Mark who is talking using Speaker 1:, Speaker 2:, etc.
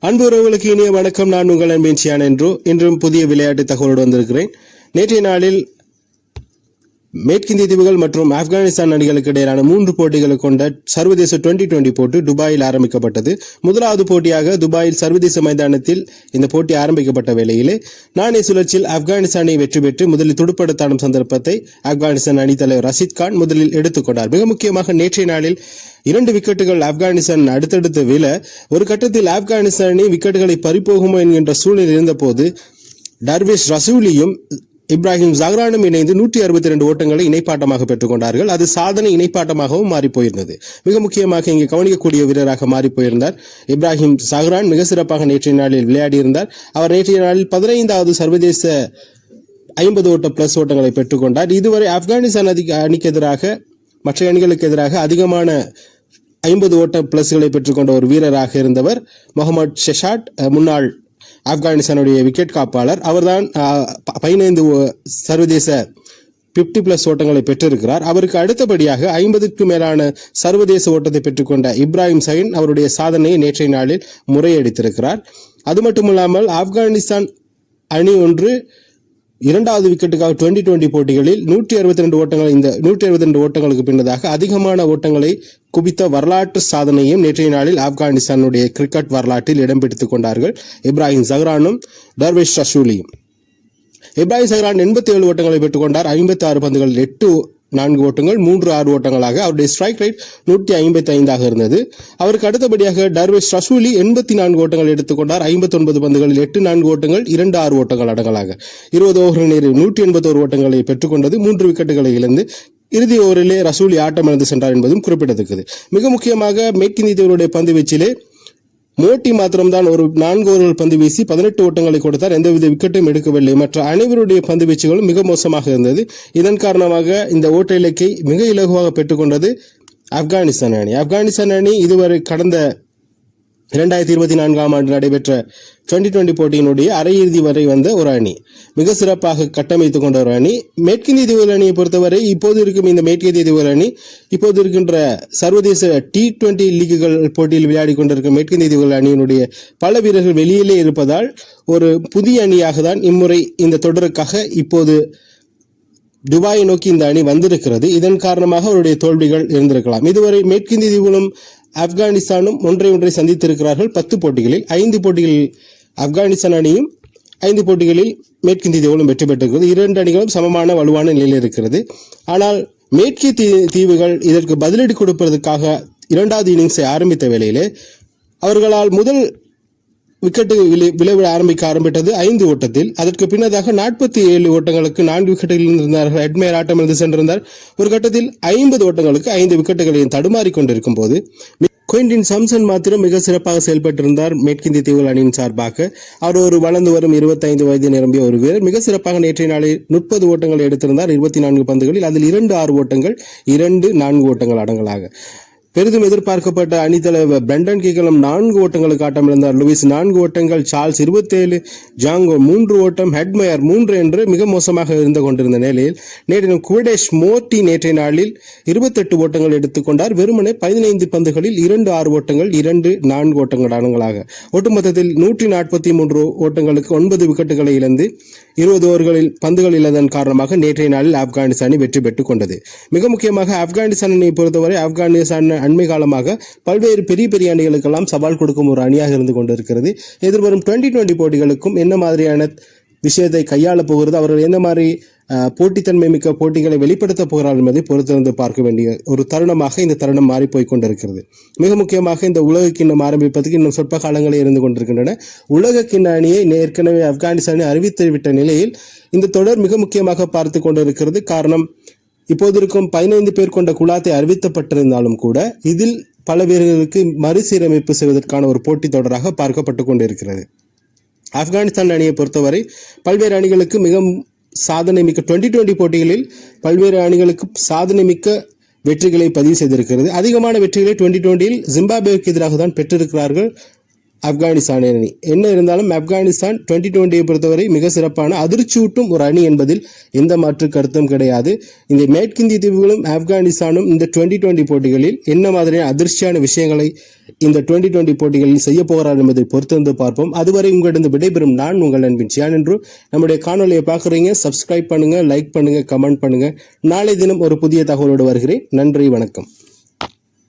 Speaker 1: அன்பு உறவுகளுக்கு இனிய வணக்கம். நான் உங்கள் அன்பின் சியான் என்றோ இன்றும் புதிய விளையாட்டு தகவலோடு வந்திருக்கிறேன். நேற்றைய நாளில் மேற்கிந்திய தீவுகள் மற்றும் ஆப்கானிஸ்தான் அணிகளுக்கு இடையிலான மூன்று போட்டிகளை கொண்ட சர்வதேச டுவெண்டி டுவெண்டி போட்டி துபாயில் ஆரம்பிக்கப்பட்டது. முதலாவது போட்டியாக துபாயில் சர்வதேச மைதானத்தில் இந்த போட்டி ஆரம்பிக்கப்பட்ட வேளையிலே நாணய சுழற்சியில் ஆப்கானிஸ்தானை வெற்றி பெற்று முதலில் துடுப்படுத்தாடும் சந்தர்ப்பத்தை ஆப்கானிஸ்தான் அணித்தலைவர் தலைவர் ரஷீத் கான் முதலில் எடுத்துக்கொண்டார் மிக முக்கியமாக நேற்றைய நாளில் இரண்டு விக்கெட்டுகள் ஆப்கானிஸ்தான் அடுத்தடுத்து விழ ஒரு கட்டத்தில் ஆப்கானிஸ்தான் அணி விக்கெட்டுகளை பறிப்போகுமோ என்கின்ற சூழ்நிலை இருந்தபோது டர்விஷ் ரசூலியும் இப்ராஹிம் ஜஹ்ரானும் இணைந்து நூற்றி அறுபத்தி ரெண்டு ஓட்டங்களை இணைப்பாட்டமாக பெற்றுக்கொண்டார்கள். அது சாதனை இணைப்பாட்டமாகவும் மாறி போயிருந்தது மிக முக்கியமாக இங்கு கவனிக்கக்கூடிய வீரராக மாறி போயிருந்தார் இப்ராஹிம் ஜஹ்ரான் மிக சிறப்பாக நேற்றைய நாளில் விளையாடியிருந்தார். அவர் நேற்றைய நாளில் பதினைந்தாவது சர்வதேச ஐம்பது ஓட்ட பிளஸ் ஓட்டங்களை பெற்றுக்கொண்டார். இதுவரை ஆப்கானிஸ்தான் அதிக அணிக்கு எதிராக மற்ற அணிகளுக்கு எதிராக அதிகமான ஐம்பது ஓட்ட பிளஸ்களை பெற்றுக்கொண்ட ஒரு வீரராக இருந்தவர். முகமது ஷெஷாட் முன்னாள் ஆப்கானிஸ்தானுடைய விக்கெட் காப்பாளர். அவர்தான் பதினைந்து ஓ- சர்வதேச 50 பிளஸ் ஓட்டங்களை பெற்றிருக்கிறார். அவருக்கு அடுத்தபடியாக ஐம்பதுக்கு மேலான சர்வதேச ஓட்டத்தை பெற்றுக்கொண்ட இப்ராஹிம் சைன் அவருடைய சாதனையை நேற்றைய நாளில் முறையடித்திருக்கிறார். அது மட்டுமில்லாமல் ஆப்கானிஸ்தான் அணி ஒன்று இரண்டாவது விக்கெட்டுக்காக டுவெண்டி டுவெண்டி போட்டிகளில் நூற்றி அறுபத்தி ரெண்டு ஓட்டங்கள் இந்த நூற்றி அறுபத்தி ரெண்டு ஓட்டங்களுக்கு பின்னதாக அதிகமான ஓட்டங்களை குவித்த வரலாற்று சாதனையும் நேற்றைய நாளில் ஆப்கானிஸ்தானுடைய கிரிக்கெட் வரலாற்றில் இடம் பிடித்துக் கொண்டார்கள் இப்ராஹிம் ஜஹ்ரானும் தர்வேஷ் ரசூலியும் இப்ராஹிம் சஹ்ரான் எண்பத்தி ஏழு ஓட்டங்களை பெற்றுக்கொண்டார் ஐம்பத்தி ஆறு பந்துகள் எட்டு நான்கு ஓட்டங்கள் மூன்று ஆறு ஓட்டங்களாக அவருடைய ஸ்ட்ரைக் ரேட் நூற்றி ஐம்பத்தி ஐந்தாக இருந்தது. அவருக்கு அடுத்தபடியாக டர்வேஷ் ரசூலி எண்பத்தி நான்கு ஓட்டங்கள் எடுத்துக்கொண்டார் ஐம்பத்தி ஒன்பது பந்துகளில் எட்டு நான்கு ஓட்டங்கள் இரண்டு ஆறு ஓட்டங்கள் அடங்கலாக. இருபது ஓவர்கள் நேரில் நூற்றி எண்பத்தோரு ஓட்டங்களை பெற்றுக்கொண்டது மூன்று விக்கெட்டுகளை இழந்து இறுதி ஓவரிலே ரசூலி ஆட்டம் இழந்து சென்றார் என்பதும் குறிப்பிடத்தக்கது. மிக முக்கியமாக மேற்கிந்தியவருடைய பந்து வீச்சிலே மோட்டி மாத்திரம்தான் ஒரு நான்கு ஓவர்கள் பந்து வீசி பதினெட்டு ஓட்டங்களை கொடுத்தார். எந்தவித விக்கெட்டும் எடுக்கவில்லை. மற்ற அனைவருடைய பந்து வீச்சுகளும் மிக மோசமாக இருந்தது. இதன் காரணமாக இந்த ஓட்ட இலக்கை மிக இலகுவாக பெற்றுக்கொண்டது ஆப்கானிஸ்தான் அணி. ஆப்கானிஸ்தான் அணி இதுவரை கடந்த இரண்டாயிரத்தி இருபத்தி நான்காம் ஆண்டு நடைபெற்ற டுவெண்ட்டி டுவெண்ட்டி போட்டியினுடைய அரையிறுதி வரை வந்த ஒரு அணி. மிக சிறப்பாக கட்டமைத்துக் கொண்ட ஒரு அணி. மேற்கிந்திய தீவுகள் அணியை பொறுத்தவரை இப்போது இருக்கும் இந்த மேற்கிந்திய தீவுகள் அணி இப்போது இருக்கின்ற சர்வதேச டி டுவெண்ட்டி லீக்குகள் போட்டியில் விளையாடி கொண்டிருக்கும் மேற்கிந்திய தீவுகள் அணியினுடைய பல வீரர்கள் வெளியிலே இருப்பதால் ஒரு புதிய அணியாக தான் இம்முறை இந்த தொடருக்காக இப்போது துபாயை நோக்கி இந்த அணி வந்திருக்கிறது. இதன் காரணமாக அவருடைய தோல்விகள் இருந்திருக்கலாம். இதுவரை மேற்கிந்திய தீவுகளும் ஆப்கானிஸ்தானும் ஒன்றை ஒன்றை சந்தித்திருக்கிறார்கள். பத்து போட்டிகளில் ஐந்து போட்டிகளில் ஆப்கானிஸ்தான் அணியும் ஐந்து போட்டிகளில் மேற்கிந்திய தீவுகளும் வெற்றி பெற்றிருக்கிறது. இரண்டு அணிகளும் சமமான வலுவான நிலையில் இருக்கிறது. ஆனால் மேற்கிய தீ தீவுகள் இதற்கு பதிலடி கொடுப்பதற்காக இரண்டாவது இன்னிங்ஸை ஆரம்பித்த வேளையிலே அவர்களால் முதல் விக்கெட்டு விளை- விளைவிட ஆரம்பிக்க ஆரம்பித்தது ஐந்து ஓட்டத்தில். அதற்கு பின்னதாக நாற்பத்தி ஏழு ஓட்டங்களுக்கு நான்கு விக்கெட்டுகளில் இருந்தார்கள் ஹெட்மேர் ஆட்டம் இருந்து சென்றிருந்தார். ஒரு கட்டத்தில் ஐம்பது ஓட்டங்களுக்கு ஐந்து விக்கெட்டுகளையும் தடுமாறி கொண்டிருக்கும் போது குயின்டின் சம்சன் மாத்திரம் மிக சிறப்பாக செயல்பட்டிருந்தார் மேற்கிந்திய தீவுகள் அணியின் சார்பாக. அவர் ஒரு வளர்ந்து வரும் 25 வயது நிரம்பிய ஒரு வீரர். மிக சிறப்பாக நேற்றைய நாளில் முப்பது ஓட்டங்களை எடுத்திருந்தார். இருபத்தி நான்கு பந்துகளில் அதில் இரண்டு ஆறு ஓட்டங்கள் இரண்டு நான்கு ஓட்டங்கள் அடங்கலாக. பெரிதும் எதிர்பார்க்கப்பட்ட அணித்தலைவர் பிரண்டன் கிகலம் நான்கு ஓட்டங்களுக்கு ஆட்டமிழந்தார். லூயிஸ் நான்கு ஓட்டங்கள் சார்ல்ஸ் இருபத்தேழு ஜாங்கோ மூன்று ஓட்டம் ஹெட்மயர் மூன்று என்று மிக மோசமாக இருந்து கொண்டிருந்த நிலையில் நேற்று குவடேஷ் மோர்டி நேற்றைய நாளில் இருபத்தெட்டு ஓட்டங்கள் எடுத்துக்கொண்டார் வெறுமனே பதினைந்து பந்துகளில் இரண்டு ஆறு ஓட்டங்கள் இரண்டு நான்கு ஓட்டங்கள் ஒட்டுமொத்தத்தில் நூற்றி நாற்பத்தி மூன்று ஓட்டங்களுக்கு ஒன்பது விக்கெட்டுகளை இழந்து இருபது ஓவர்களில் பந்துகள் இல்லாதன் காரணமாக நேற்றைய நாளில் ஆப்கானிஸ்தான் வெற்றி பெற்றுக் கொண்டது. மிக முக்கியமாக ஆப்கானிஸ்தான் அணியை பொறுத்தவரை ஆப்கானிஸ்தான் அண்மை காலமாக பல்வேறு பெரிய பெரிய அணிகளுக்கெல்லாம் சவால் கொடுக்கும் ஒரு அணியாக இருந்து கொண்டிருக்கிறது. எதிர்வரும் டுவெண்ட்டி டுவெண்ட்டி போட்டிகளுக்கும் என்ன மாதிரியான விஷயத்தை கையாளப் போகிறது? அவர்கள் என்ன மாதிரி போட்டித்தன்மை மிக்க போட்டிகளை வெளிப்படுத்த போகிறார் என்பதை பொறுத்திருந்து பார்க்க வேண்டிய ஒரு தருணமாக இந்த தருணம் மாறி போய் கொண்டிருக்கிறது. மிக முக்கியமாக இந்த உலக கிண்ணம் ஆரம்பிப்பதற்கு இன்னும் சொற்ப காலங்களே இருந்து கொண்டிருக்கின்றன. உலக கிண்ண அணியை ஏற்கனவே ஆப்கானிஸ்தானை அறிவித்து விட்ட நிலையில் இந்த தொடர் மிக முக்கியமாக பார்த்து கொண்டிருக்கிறது. காரணம் இப்போது இருக்கும் பதினைந்து பேர் கொண்ட குழாத்தை அறிவிக்கப்பட்டிருந்தாலும் கூட இதில் பல வீரர்களுக்கு மறுசீரமைப்பு செய்வதற்கான ஒரு போட்டித் தொடராக பார்க்கப்பட்டு கொண்டிருக்கிறது. ஆப்கானிஸ்தான் அணியை பொறுத்தவரை பல்வேறு அணிகளுக்கு மிக சாதனை மிக்க டுவெண்ட்டி டுவெண்ட்டி போட்டிகளில் பல்வேறு அணிகளுக்கு சாதனை மிக்க வெற்றிகளை பதிவு செய்திருக்கிறது. அதிகமான வெற்றிகளை டுவெண்ட்டி டுவெண்ட்டியில் ஜிம்பாப்வேக்கு எதிராக தான் பெற்றிருக்கிறார்கள். ஆப்கானிஸ்தான் அணி என்ன இருந்தாலும் ஆப்கானிஸ்தான் டுவெண்ட்டி டுவெண்ட்டியை பொறுத்தவரை மிக சிறப்பான அதிர்ச்சியூட்டும் ஒரு அணி என்பதில் எந்த மாற்று கருத்தும் கிடையாது. இந்த மேற்கிந்திய தீவுகளும் ஆப்கானிஸ்தானும் இந்த டுவெண்ட்டி டுவெண்ட்டி போட்டிகளில் என்ன மாதிரியான அதிர்ச்சியான விஷயங்களை இந்த டுவெண்ட்டி டுவெண்ட்டி போட்டிகளில் செய்ய போகிறார் என்பதை பொறுத்திருந்து பார்ப்போம். அதுவரை உங்களிடம் விடைபெறும் நான் உங்கள் அன்பின் சியான் என்று. நம்முடைய காணொலியை பார்க்குறீங்க சப்ஸ்கிரைப் பண்ணுங்கள் லைக் பண்ணுங்கள் கமெண்ட் பண்ணுங்கள் நாளை தினம் ஒரு புதிய தகவலோடு வருகிறேன். நன்றி வணக்கம்.